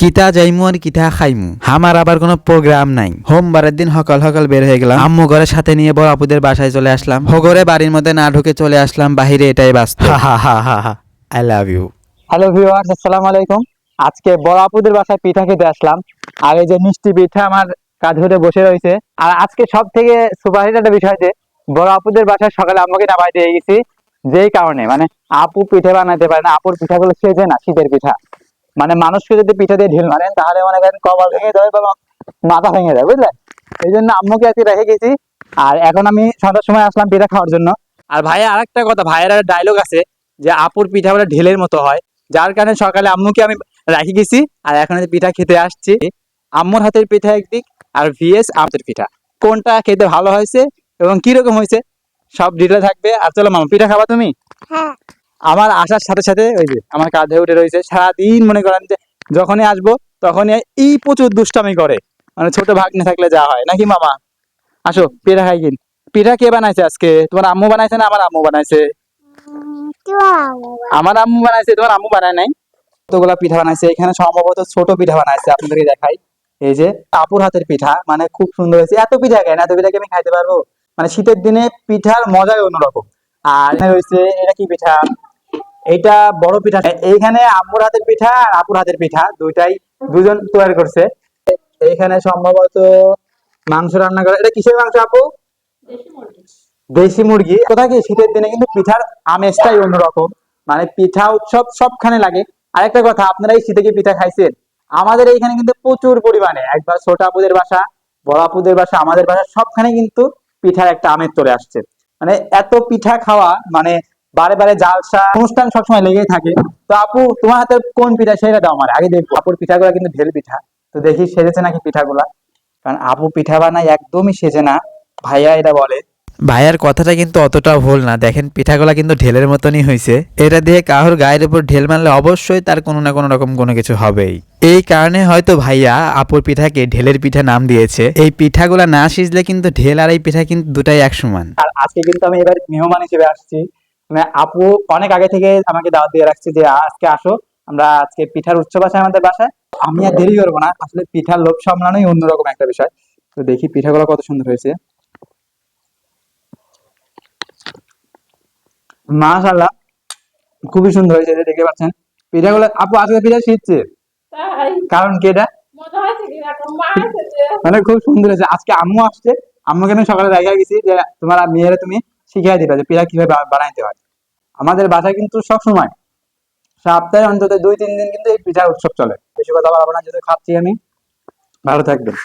কিতা যাইমু আর কিতা খাইমু। আমার আবার কোনো প্রোগ্রাম নাই। সোমবারের দিন সকাল সকাল বের হয়ে গেলাম। আম্মু ঘরে সাথে নিয়ে বড় আপুদের বাসায় চলে আসলাম। হগরে বাড়ির মধ্যে না ঢুকে চলে আসলাম বাহিরে এটাই বাস্তব। I love you hello viewers আসসালামু আলাইকুম। আজকে বড় আপুদের বাসায় পিঠা খেতে আসলাম। আর এই যে মিষ্টি পিঠা আমার কাঁধে ধরে বসে রয়েছে। আর আজকে সব থেকে সুপারহিট একটা বিষয় যে বড় আপুদের বাসায় সকালে আম্মুকে নামাই দিয়ে গেছি। যেই কারণে মানে আপু পিঠে বানাতে পারে না আপুর পিঠাগুলো সেজে না শীতের পিঠা। মানে মানুষকে যদি পিঠা দিয়ে ঢিল মারেন, তাহলে মনে করেন কপাল ভেঙে যাবে বা মাথা ভেঙে যাবে বুঝলেন এই জন্য আম্মুকে আজকে রেখে গেছি। আর এখন আমি সন্ধ্যার সময় আসলাম পিঠা খাওয়ার জন্য। আর ভাইয়া আরেকটা কথা, ভাইয়ের একটা ডায়লগ আছে যে আপুর পিঠা বলে ঢিলের মতো হয়। যার কারণে সকালে আম্মুকে আমি রাখি গেছি, আর এখন পিঠা খেতে আসছি। আম্মুর হাতের পিঠা একদিক আর ভিএস আমাদের পিঠা। কোনটা খেতে ভালো হয়েছে এবং কীরকম হয়েছে? সব ডিটেল থাকবে। আর চলো মামা, পিঠা খাবা তুমি? হ্যাঁ। আমার আসার সাথে সাথে ওই যে আমার কাঁধে উঠে রয়েছে, সারাদিন মনে করেন যে যখনই আসব তখনই এই প্রচুর দুষ্টামি করে। মানে ছোট ভাগ্নে থাকলে যা হয়। নাকি মামা? আসো পিঠা খাই কিন। পিঠা কে বানাইছে আজকে? তোমার আম্মু বানাইছে না আমার আম্মু বানাইছে? আমার আম্মু বানাইছে, তোমার আম্মু বানায় নাই? কতগুলা পিঠা বানাইছে? এখানে সম্ভবত ছোট পিঠা বানাইছে আপনাদেরকে দেখাই। এই যে আপুর হাতের পিঠা মানে খুব সুন্দর হয়েছে। এত পিঠা কেন? এত পিঠা কি আমি খাইতে পারব? মানে শীতের দিনে পিঠার মজাই অন্যরকম। আর রয়েছে, এটা কি পিঠা? এইটা বড় পিঠা। এইখানে আম্মুর হাতের পিঠা আর আপুর হাতের পিঠা, দুইটাই দুজন তৈরি করছে। এইখানে সম্ভবত মাংস রান্না করে এটা কিসের মাংস আপু? দেশি মুরগি। কোথায় কি? শীতের দিনে কিন্তু পিঠার আমেজটাই অন্যরকম। মানে পিঠা উৎসব সবখানে লাগে। আরেকটা কথা, আপনারা এই শীতে কি পিঠা খাইছেন? আমাদের এইখানে কিন্তু প্রচুর পরিমাণে। একবার ছোট আপুদের বাসা, বড় আপুদের বাসা, আমাদের বাসা সবখানে কিন্তু পিঠার একটা আমেজ চলে আসছে। মানে এত পিঠা খাওয়া মানে বারে বারে জালসা অনুষ্ঠান সবসময় লেগেই থাকে। তো আপু তোমার হাতে কোন পিঠা? সেটা দাও আমার। আগে দেখব। আপুর পিঠাগুলো কিন্তু ঢেল পিঠা। তো দেখি সেজেছে নাকি পিঠাগুলা? কারণ আপু পিঠা বানায় একদমই সেজে না। ভাইয়া এটা বলে। ভাইয়ার কথাটা কিন্তু অতটাও ভুল না। দেখেন পিঠাগুলা কিন্তু ঢেলের মতনই হয়েছে এটা দিয়ে কাহর গায়ের উপর ঢেল মারলে অবশ্যই তার কোনো না কোনো রকম কোনো কিছু হবেই। এই কারণে হয়তো ভাইয়া আপুর পিঠাকে ঢেলের পিঠা নাম দিয়েছে। এই পিঠাগুলা না সিজলে কিন্তু ঢেল আর এই পিঠা কিন্তু দুটাই এক সমান আর আজকে কিন্তু আমি এবার মেহমান হিসেবে আসছি। মানে আপু অনেক আগে থেকে আমাকে দাওয়াত দিয়ে রাখছে যে আজকে আসো আমরা আজকে পিঠার উৎসব আছে আমাদের বাসায়। আমি আর দেরি করব না আসলে পিঠার লোভ সামলানোই অন্যরকম একটা বিষয়। তো দেখি পিঠাগুলো কত সুন্দর হয়েছে। মাশাআল্লাহ খুবই সুন্দর হয়েছে দেখতে পাচ্ছেন। পিঠাগুলো আপু আজকে পিঠা শিখছে কারণ কি এটা? মানে খুব সুন্দর হয়েছে। আজকে আম্মু আসছে আম্মুকে আমি সকালে দেখা গেছি যে তোমার মেয়েরা তুমি শিখিয়ে দিবে যে পিঠা কীভাবে বানাইতে হয়। আমাদের বাসায় কিন্তু সবসময় সপ্তাহে অন্তত দুই, তিন দিন কিন্তু এই পিঠার উৎসব চলে। বেশি কথা বলব না যদি খাচ্ছি আমি। ভালো থাকবেন।